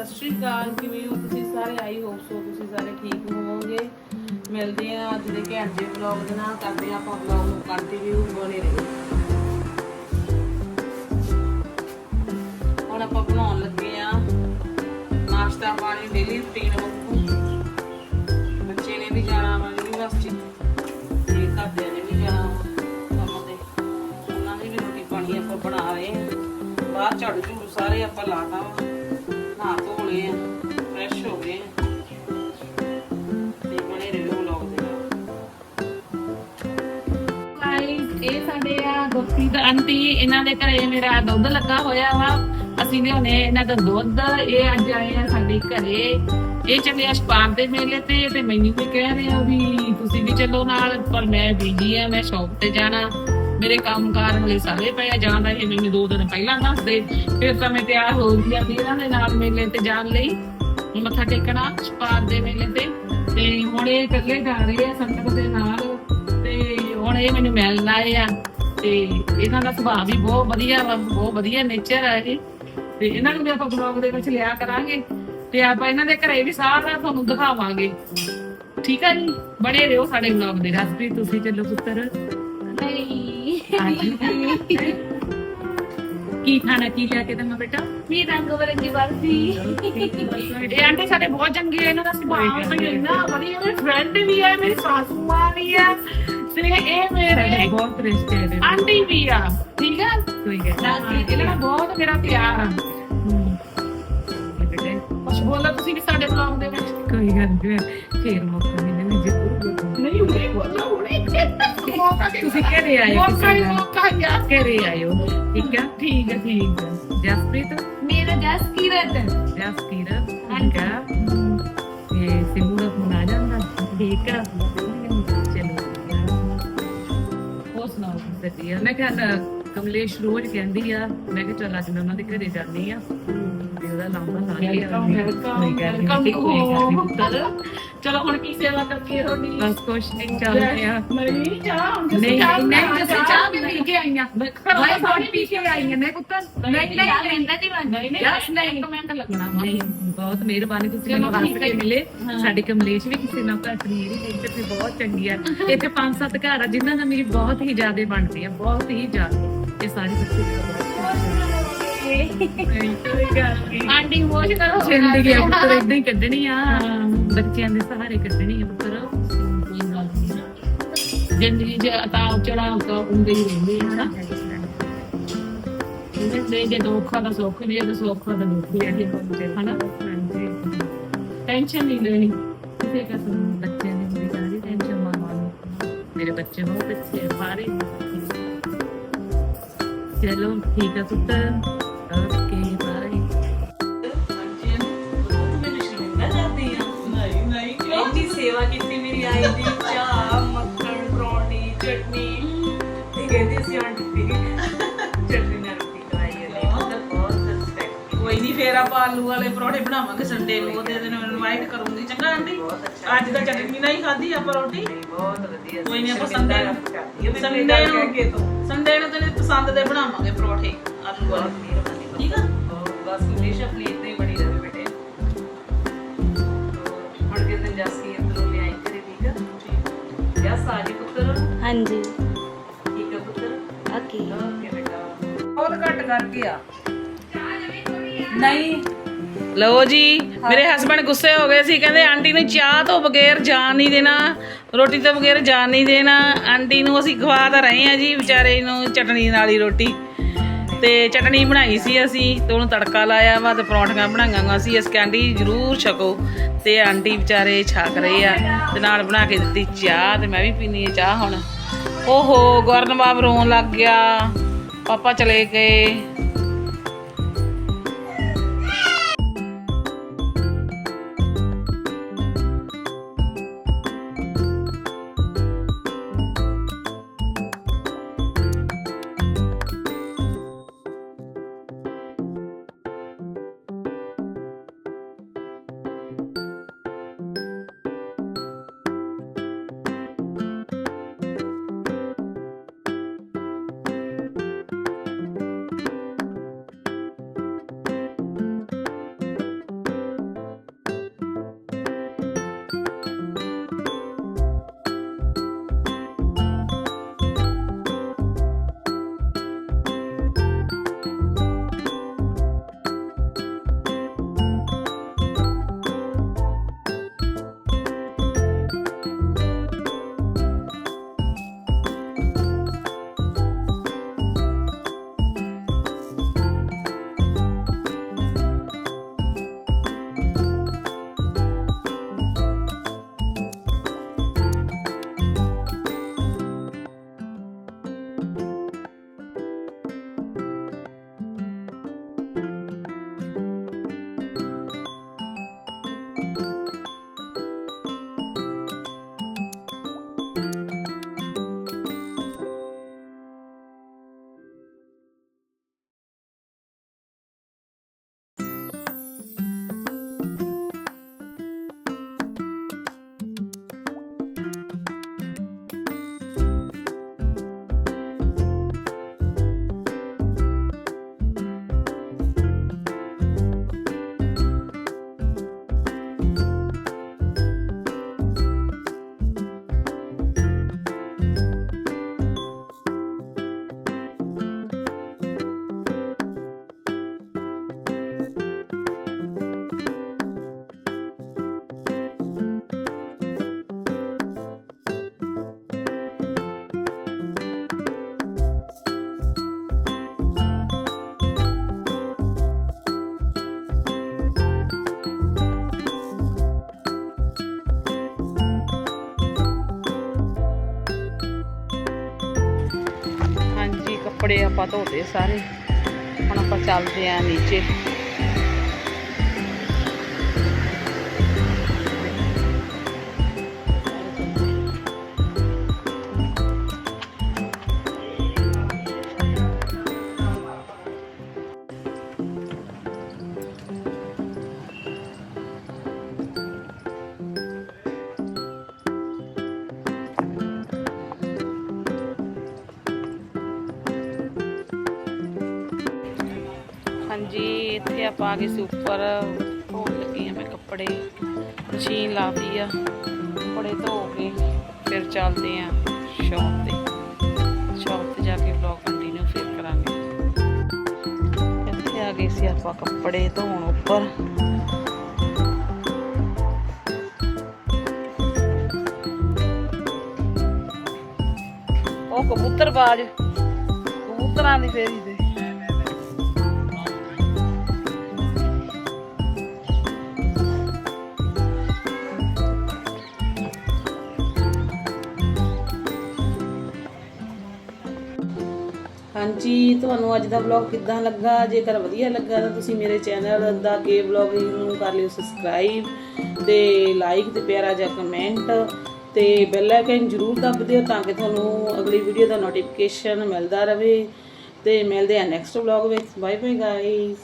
ਸਤਿ ਸ਼੍ਰੀ ਅਕਾਲ, ਕਿਵੇਂ ਹੋ ਤੁਸੀਂ ਸਾਰੇ? ਆਈ ਹੋਪ ਸੋ ਤੁਸੀਂ ਸਾਰੇ ਠੀਕ ਹੋਵੋਗੇ। ਮਿਲਦੇ ਆ ਅੱਜ ਦੇ ਘੈਂਟ ਦੇ ਵਲੌਗ ਦੇ ਨਾਲ। ਕਰਦੇ ਆ ਆਪਾਂ ਵਲੌਗ ਨੂੰ ਕੰਟੀਨਿਊ ਬਣੇ ਰਹੋ। ਹੁਣ ਆਪਾਂ ਬਣਾਉਣ ਲੱਗੇ ਆ ਨਾਸ਼ਤਾ ਪਾਣੀ ਡੇਲੀ ਰੁਟੀਨ ਵਾਂਗੂ। ਬੱਚੇ ਨੇ ਵੀ ਜਾਣਾ ਵਾ ਯੂਨੀਵਰਸਿਟੀ ਤੇ ਘਰਦਿਆਂ ਨੇ ਵੀ ਜਾਣਾ ਕੰਮ ਤੇ। ਉਹਨਾਂ ਦੀ ਵੀ ਰੋਟੀ ਪਾਣੀ ਆਪਾਂ ਬਣਾ ਰਹੇ ਆ ਬਾਹਰ ਝਾੜੂ ਝੂੜੂ ਸਾਰੇ ਆਪਾਂ ਲਾਤਾ ਵਾ। ਨਹਾ ਧੋ ਆ ਫਰੈਸ਼ ਹੋ ਗਏ ਆ ਤੇ ਬਣੇ ਰਹੋ ਵਲੌਗ ਦੇ ਨਾਲ। ਗਾਇਸ ਇਹ ਸਾਡੇ ਆ ਗੁਰਪ੍ਰੀਤ ਆਂਟੀ, ਇਹਨਾਂ ਦੇ ਘਰੇ ਮੇਰਾ ਦੁੱਧ ਲੱਗਾ ਹੋਇਆ ਵਾ। ਅਸੀਂ ਲਿਆਉਣੇ ਇਹਨਾਂ ਦਾ ਦੁੱਧ, ਇਹ ਅੱਜ ਆਏ ਆ ਸਾਡੇ ਘਰੇ। ਇਹ ਚੱਲੇ ਆ ਸ਼ਪਾਨ ਦੇ ਮੇਲੇ ਤੇ ਤੇ ਮੈਨੂੰ ਵੀ ਕਹਿ ਰਹੇ ਆ ਵੀ ਤੁਸੀਂ ਵੀ ਚੱਲੋ ਨਾਲ, ਪਰ ਮੈਂ ਬੀਜੀ ਆ, ਮੈਂ ਸ਼ੌਪ ਤੇ ਜਾਣਾ। ਮੇਰੇ ਕੰਮਕਾਰ ਹਲੇ ਸਾਰੇ ਪਏ ਆ ਜਾਂਦਾ ਇਹ ਮੈਨੂੰ ਦੋ ਦਿਨ ਪਹਿਲਾਂ ਦੱਸਦੇ ਫਿਰ ਤਾਂ ਮੈਂ ਤਿਆਰ ਹੋ ਗਈ ਆ ਵੀ ਇਹਨਾਂ ਦੇ ਨਾਲ ਮੇਲੇ ਤੇ ਜਾਣ ਲਈ। ਮੱਥਾ ਟੇਕਣਾ ਸ਼ਪਾਨ ਦੇ ਮੇਲੇ ਤੇ। ਤੇ ਹੁਣ ਇਹ ਇਕੱਲੇ ਜਾ ਰਹੇ ਆ ਸੰਗਤ ਦੇ ਨਾਲ। ਤੇ ਹੁਣ ਇਹ ਮੈਨੂੰ ਮਿਲਣ ਆਏ ਆ। ਤੇ ਇਹਨਾਂ ਦਾ ਸੁਭਾਅ ਵੀ ਬਹੁਤ ਵਧੀਆ ਵਾ, ਬਹੁਤ ਵਧੀਆ ਨੇਚਰ ਆ ਇਹ। ਤੇ ਇਹਨਾਂ ਨੂੰ ਵੀ ਆਪਾਂ ਬਲੌਗ ਦੇ ਵਿੱਚ ਲਿਆ ਕਰਾਂਗੇ। ਤੇ ਆਪਾਂ ਇਹਨਾਂ ਦੇ ਘਰੇ ਵੀ ਸਾਰਾ ਤੁਹਾਨੂੰ ਦਿਖਾਵਾਂਗੇ। ਠੀਕ ਆ ਜੀ? ਬਣੇ ਰਹੋ ਸਾਡੇ ਬਲੌਗ ਦੇ। ਰਸਤੇ ਤੁਸੀਂ ਚੱਲੋ ਪੁੱਤਰ। ਨਹੀਂ। ਹਾਂਜੀ। ਕੀ ਖਾਣਾ ਕੀ ਲਿਆ ਕੇ ਦਮਾ ਬੇਟਾ? ਵੀ ਰੰਗ ਬਰੰਗੀ ਬਰਫੀ। ਇਹ ਆਂਟੀ ਸਾਡੇ ਬਹੁਤ ਚੰਗੇ ਇਹਨਾਂ ਦਾ ਸੁਭਾਅ ਵੀ ਇੰਨਾ ਵਧੀਆ ਮੇਰੇ ਫਰੈਂਡ ਵੀ ਹੈ ਮੇਰੀ ਸਾਸੂ ਮਾਂ ਵੀ ਹੈ। ਤੇ ਇਹ ਮੇਰੇ ਬਹੁਤ ਰਿਸ਼ਤੇ ਨੇ ਆਂਟੀ ਵੀ ਆ ਠੀਕ ਹੈ ਕੋਈ ਗੱਲ ਨਹੀਂ। ਇਹਨਾਂ ਨਾਲ ਬਹੁਤ ਮੇਰਾ ਪਿਆਰ ਆ। ਕੁਛ ਬੋਲੋ ਤੁਸੀਂ ਵੀ ਸਾਡੇ ਬਲੌਗ ਦੇ ਵਿੱਚ। ਕੋਈ ਗੱਲ ਨਹੀਂ ਫੇਰ ਮੌਕਾ ਨਹੀਂ ਹੁਣੇ ਬੋਲੋ ਹੁਣੇ ਮੌਕਾ ਦੇ ਤੁਸੀਂ ਘਰੇ ਮੌਕਾ ਕਿਸੇ ਹੀ। ਮੌਕਾ ਹੀ ਆ। ਘਰੇ ਆਇਓ ਠੀਕ ਆ? ਠੀਕ ਹੈ ਠੀਕ ਹੈ ਜਸਪ੍ਰੀਤ? ਮੇਰਾ ਜਸ ਕੀਰਤ ਜਸਕੀਰਤ ਠੀਕ ਆ? ਇਹ ਸਿੰਮੂ ਦਾ ਫੋਨ ਆ ਜਾਂਦਾ। ਠੀਕ ਆ? ਚਲੋ ਹੋਰ ਸੁਣਾਓ ਵਧੀਆ। ਮੈਂ ਕਿਹਾ ਤਾਂ ਕਮਲੇਸ਼ ਰੋਜ਼ ਕਹਿੰਦੀ ਆ ਮੈਂ ਕਿਹਾ ਚੱਲ ਅੱਜ ਮੈਂ ਉਹਨਾਂ ਦੇ ਘਰੇ ਜਾਂਦੀ ਆ। ਤੇ ਉਹਦਾ ਨਾਲ ਹੀ ਆ। ਵੈਲਕਮ ਵੈਲਕਮ ਪੁੱਤਰ। ਚਲੋ ਹੁਣ ਕੀ ਸੇਵਾ ਕਰਕੇ ਰੋਣੀ ਬਸ ਕੁਛ ਨਹੀਂ ਚੱਲਦੇ ਆ। ਨਹੀਂ ਚਾਹ ਨਹੀਂ, ਨਹੀਂ, ਜੱਸੀ ਚਾਹ ਵੀ ਪੀ ਕੇ ਆਈਆਂ ਮੈਂ ਪਾਣੀ ਪੀ ਕੇ ਨੇ ਪੁੱਤਰ ਨਹੀਂ ਨਹੀਂ ਰਹਿੰਦਾ ਜੀ ਨਹੀਂ ਨਹੀਂ ਯਸ, ਨਹੀਂ। ਲੱਗਣਾ। ਨਹੀਂ ਬਹੁਤ ਮਿਹਰਬਾਨੀ ਤੁਸੀਂ ਮੈਨੂੰ ਠੀਕ ਕੇ। ਮਿਲੇ। ਸਾਡੀ ਕਮਲੇਸ਼ ਵੀ ਕਿਸੇ ਨਾਲ ਘੱਟ ਨਹੀਂ ਇਹਦੀ ਵੀ ਬਹੁਤ ਚੰਗੀ ਆ। ਇੱਥੇ ਪੰਜ ਸੱਤ ਘਰ ਆ ਜਿਨ੍ਹਾਂ ਨਾਲ ਮੇਰੀ ਬਹੁਤ ਹੀ ਜ਼ਿਆਦਾ ਬਣਦੀ ਆ ਬਹੁਤ ਹੀ ਜ਼ਿਆਦਾ। ਇਹ ਸਾਰੀ ਬੱਚੇ ਕੋਈ ਆਂਟੀ ਮੋਸ਼ ਕਰੋ। ਜ਼ਿੰਦਗੀ ਆ ਪੁੱਤਰ ਇਦਾਂ ਹੀ ਕੱਢਣੀ ਆ। ਬੱਚਿਆਂ ਦੇ ਸਹਾਰੇ ਕੱਢਣੀ ਆ ਪੁੱਤਰ ਕੋਈ। ਜ਼ਿੰਦਗੀ 'ਚ ਉਤਾਰ ਚੜਾਅ ਤਾਂ ਹੁੰਦੇ ਹੀ ਰਹਿੰਦੇ ਆ ਨਾ ਜੇ ਜੇ ਦੁੱਖਾਂ ਦਾ ਸੁੱਖ ਨਹੀਂ ਤੇ ਸੁੱਖਾਂ ਦਾ ਦੁੱਖ ਹੀ ਜੀ ਹਨਾ। ਹਾਂਜੀ। ਟੈਨਸ਼ਨ ਨਹੀਂ ਲੈਣੀ। ਕਿਸੇ ਕਿਸਮ। ਬੱਚਿਆਂ ਦੀ ਸਾਰੀ ਟੈਨਸ਼ਨ ਨੂੰ ਮੇਰੇ ਬੱਚੇ ਬਹੁਤ ਅੱਛੇ ਸਾਰੇ। ਚਲੋ ਠੀਕ ਆ ਪੁੱਤਰ ਓਕੇ ਬਾਏ ਨਹੀਂ ਨਹੀਂ ਕਿਉਂ? ਇੰਨੀ ਸੇਵਾ ਕੀਤੀ ਨਹੀਂ ਆਪਾਂ ਆਲੂ ਵਾਲੇ ਪਰੌਂਠੇ ਬਣਾਵਾਂਗੇ ਸੰਡੇ ਨੂੰ ਉਹਦੇ ਦਿਨ ਇਨਵਾਈਟ ਕਰੂੰਗੀ। ਚੰਗਾ ਆਂਟੀ? ਅੱਜ ਤਾਂ ਚਟਨੀ ਨਾਲ ਹੀ ਖਾਧੀ ਆਪਾਂ ਰੋਟੀ। ਬਹੁਤ ਵਧੀਆ ਕੋਈ ਨਹੀਂ ਆਪਾਂ ਸੰਡੇ ਨੂੰ ਸੰਡੇ ਨੂੰ ਸੰਡੇ ਨੂੰ ਤੇਰੇ ਪਸੰਦ ਦੇ ਬਣਾਵਾਂਗੇ ਪਰੌਂਠੇ ਆਲੂ ਵਾਲੇ। ਠੀਕ ਆ? ਬਸ ਹਮੇਸ਼ਾ ਪਲੇਟ ਨਹੀਂ। ਲਓ ਜੀ ਮੇਰੇ ਹਸਬੰਡ ਗੁੱਸੇ ਹੋ ਗਏ ਸੀ ਕਹਿੰਦੇ ਆਂਟੀ ਨੂੰ ਚਾਹ ਤੋਂ ਬਗੈਰ ਜਾਣ ਨਹੀਂ ਦੇਣਾ ਰੋਟੀ ਤੋਂ ਬਗੈਰ ਜਾਣ ਨਹੀਂ ਦੇਣਾ ਆਂਟੀ ਨੂੰ ਅਸੀਂ ਖਵਾ ਤਾਂ ਰਹੇ ਆ ਜੀ ਵਿਚਾਰੇ ਨੂੰ ਚਟਨੀ ਨਾਲ ਹੀ ਰੋਟੀ। ਤੇ ਚਟਨੀ ਬਣਾਈ ਸੀ ਅਸੀਂ ਤੇ ਉਹਨੂੰ ਤੜਕਾ ਲਾਇਆ ਵਾ ਤੇ ਪਰੌਂਠੀਆਂ ਬਣਾਈਆਂ ਵਾ ਸੀ ਇਸ ਕਹਿੰਦੀ ਜਰੂਰ ਛਕੋ। ਤੇ ਆਂਟੀ ਵਿਚਾਰੇ ਛਕ ਰਹੇ ਆ ਤੇ ਨਾਲ ਬਣਾ ਕੇ ਦਿੱਤੀ ਚਾਹ ਤੇ ਮੈਂ ਵੀ ਪੀਣੀ ਹੈ ਚਾਹ ਹੁਣ। ਓਹੋ ਗੁਰਨਵਾਬ ਰੋਣ ਲੱਗ ਗਿਆ ਪਾਪਾ ਚਲੇ ਗਏ। ਕੱਪੜੇ ਆਪਾਂ ਧੋਤੇ ਸਾਰੇ। ਹੁਣ ਆਪਾਂ ਚੱਲਦੇ ਆਂ ਨੀਚੇ। ਹਾਂਜੀ, ਇੱਥੇ ਆਪਾਂ ਆ ਗਏ ਸੀ ਉੱਪਰ। ਧੋਣ ਲੱਗੀ ਆ ਮੈਂ ਕੱਪੜੇ। ਮਸ਼ੀਨ ਲਾਤੀ ਆ। ਕੱਪੜੇ ਧੋ ਕੇ ਫਿਰ ਚੱਲਦੇ ਆ ਸ਼ਾਪ ਤੇ। ਸ਼ਾਪ ਤੇ ਜਾ ਕੇ ਵਲੌਗ ਕੰਟੀਨਿਊ ਫਿਰ ਕਰਾਂਗੇ। ਇੱਥੇ ਆ ਗਏ ਸੀ ਆਪਾਂ ਕੱਪੜੇ ਧੋਣ ਉੱਪਰ। ਉਹ ਕਬੂਤਰ ਬਾਜ। ਕਬੂਤਰਾਂ ਦੀ ਫੇਰੀ ਜੀ, ਤੁਹਾਨੂੰ ਅੱਜ ਦਾ ਵਲੌਗ ਕਿੱਦਾਂ ਲੱਗਾ? ਜੇਕਰ ਵਧੀਆ ਲੱਗਾ ਤਾਂ ਤੁਸੀਂ ਮੇਰੇ ਚੈਨਲ ਦਾ ਕੇ ਵਲੌਗਿੰਗ ਨੂੰ ਕਰ ਲਿਓ ਸਬਸਕ੍ਰਾਈਬ ਤੇ ਲਾਈਕ ਤੇ ਪਿਆਰਾ ਜਿਹਾ ਕਮੈਂਟ ਤੇ ਬੈਲ ਆਈਕਨ ਜਰੂਰ ਦੱਬ ਦਿਓ ਤਾਂ ਕਿ ਤੁਹਾਨੂੰ ਅਗਲੀ ਵੀਡੀਓ ਦਾ ਨੋਟੀਫਿਕੇਸ਼ਨ ਮਿਲਦਾ ਰਹੇ। ਤੇ ਮਿਲਦੇ ਆ ਨੈਕਸਟ ਵਲੌਗ ਵਿੱਚ। Bye bye guys